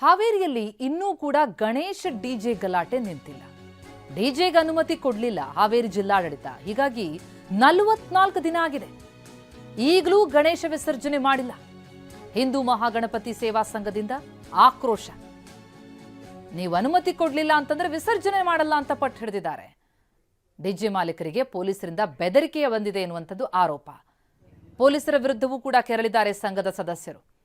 ಹಾವೇರಿಯಲ್ಲಿ ಇನ್ನೂ ಕೂಡ ಗಣೇಶ ಡಿಜೆ ಗಲಾಟೆ ನಿಂತಿಲ್ಲ. ಡಿಜೆಗೆ ಅನುಮತಿ ಕೊಡಲಿಲ್ಲ ಹಾವೇರಿ ಜಿಲ್ಲಾಡಳಿತ. ಹೀಗಾಗಿ ನಲವತ್ನಾಲ್ಕು ದಿನ ಆಗಿದೆ. ಈಗಲೂ ಗಣೇಶ ವಿಸರ್ಜನೆ ಮಾಡಿಲ್ಲ. ಹಿಂದೂ ಮಹಾಗಣಪತಿ ಸೇವಾ ಸಂಘದಿಂದ ಆಕ್ರೋಶ. ನೀವು ಅನುಮತಿ ಕೊಡಲಿಲ್ಲ ಅಂತಂದ್ರೆ ವಿಸರ್ಜನೆ ಮಾಡಲ್ಲ ಅಂತ ಪಟ್ಟು ಹಿಡಿದಿದ್ದಾರೆ. ಡಿಜೆ ಮಾಲೀಕರಿಗೆ ಪೊಲೀಸರಿಂದ ಬೆದರಿಕೆಯ ಬಂದಿದೆ ಎನ್ನುವಂಥದ್ದು ಆರೋಪ. ಪೊಲೀಸರ ವಿರುದ್ಧವೂ ಕೂಡ ಕೆರಳಿದ್ದಾರೆ ಸಂಘದ ಸದಸ್ಯರು.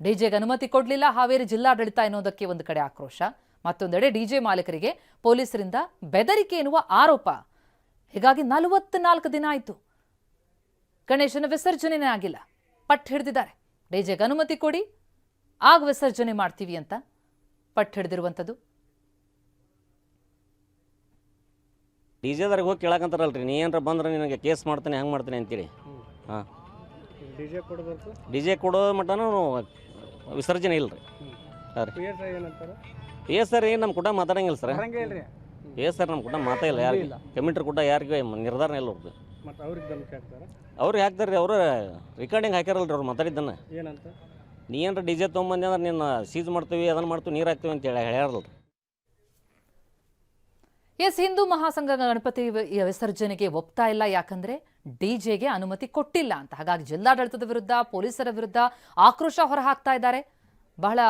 ಡಿಜೆಗೆ ಅನುಮತಿ ಕೊಡಲಿಲ್ಲ. ಹಾವೇರಿ ಜಿಲ್ಲಾಡಳಿತ ಎನ್ನುವುದಕ್ಕೆ ಒಂದು ಕಡೆ ಆಕ್ರೋಶ. ಮತ್ತೊಂದೆಡೆ ಡಿಜೆ ಮಾಲೀಕರಿಗೆ ಪೊಲೀಸರಿಂದ ಬೆದರಿಕೆ ಎನ್ನುವ ಆರೋಪ. ಹೀಗಾಗಿ ನಲವತ್ನಾಲ್ಕು ದಿನ ಆಯಿತು. ಗಣೇಶನ ವಿಸರ್ಜನೆನೇ ಆಗಿಲ್ಲ. ಪಟ್ಟು ಹಿಡಿದಿದ್ದಾರೆ. ಡಿಜೆಗೆ ಅನುಮತಿ ಕೊಡಿ. ಆಗ ವಿಸರ್ಜನೆ ಮಾಡ್ತೀವಿ ಅಂತ ಪಟ್ಟು ಹಿಡಿದಿರುವಂಥದ್ದು. ಡಿ ಜೆದಾರಿಗೆ ಹೋಗಿ ಕೇಳಕಂತಾರಲ್ರಿ ನೀ ಏನಾರ ಬಂದ್ರೆ ನಿನಗೆ ಕೇಸ್ ಮಾಡ್ತಾನೆ ಹೆಂಗೆ ಮಾಡ್ತಾನೆ ಅಂತೇಳಿ ಹಾಂ. ಡಿ ಜೆ ಕೊಡಬೇಕು ಕೊಡೋ ಮಟ್ಟನೂ ವಿಸರ್ಜನೆ ಇಲ್ಲ ರೀ ಹಾಂ ರೀ. ಏನಂತಾರೆ? ಏ ಸರ್ ಏನು ನಮ್ಮ ಕೂಡ ಮಾತಾಡಂಗಿಲ್ಲ ಸರ್. ಇಲ್ರಿ? ಏ ಸರ್ ನಮ್ಮ ಕೂಡ ಮಾತಾ ಇಲ್ಲ ಯಾರಿಗೆ. ಕಮಿಟ್ರ್ ಕೂಡ ಯಾರಿಗೂ ನಿರ್ಧಾರ ಇಲ್ಲ ಅವ್ರದ್ದು ಮತ್ತು ಅವ್ರಿಗೆ ಧಮಕಿ ಹಾಕ್ತಾರೆ? ಅವ್ರು ಹಾಕ್ತಾರೆ ರೀ ಅವರು ರೆಕಾರ್ಡಿಂಗ್ ಹಾಕ್ಯಾರಲ್ರಿ ಅವ್ರು ಮಾತಾಡಿದ್ದನ್ನ. ಏನಂತ? ನೀ ಏನಾರ ಡಿ ಜೆ ತೊಗೊಂಬಂದೆ ಅಂದ್ರೆ ನಿನ್ನ ಸೀಸ್ ಮಾಡ್ತೀವಿ ಅದನ್ನು ಮಾಡ್ತೀವಿ ನೀರು ಹಾಕ್ತೀವಿ ಅಂತ ಹೇಳಿ ಹೇಳ್ಯಾರಲ್ರಿ. ಎಸ್, ಹಿಂದೂ ಮಹಾಸಂಘ ಗಣಪತಿ ವಿಸರ್ಜನೆಗೆ ಒಪ್ತಾ ಇಲ್ಲ. ಯಾಕಂದ್ರೆ ಡಿಜೆಗೆ ಅನುಮತಿ ಕೊಟ್ಟಿಲ್ಲ ಅಂತ. ಹಾಗಾಗಿ ಜಿಲ್ಲಾಡಳಿತದ ವಿರುದ್ಧ, ಪೊಲೀಸರ ವಿರುದ್ಧ ಆಕ್ರೋಶ ಹೊರಹಾಕ್ತಾ ಇದ್ದಾರೆ. ಬಹಳ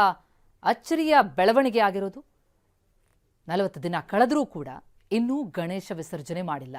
ಅಚ್ಚರಿಯ ಬೆಳವಣಿಗೆ ಆಗಿರೋದು. ನಲವತ್ತು ದಿನ ಕಳೆದರೂ ಕೂಡ ಇನ್ನೂ ಗಣೇಶ ವಿಸರ್ಜನೆ ಮಾಡಿಲ್ಲ.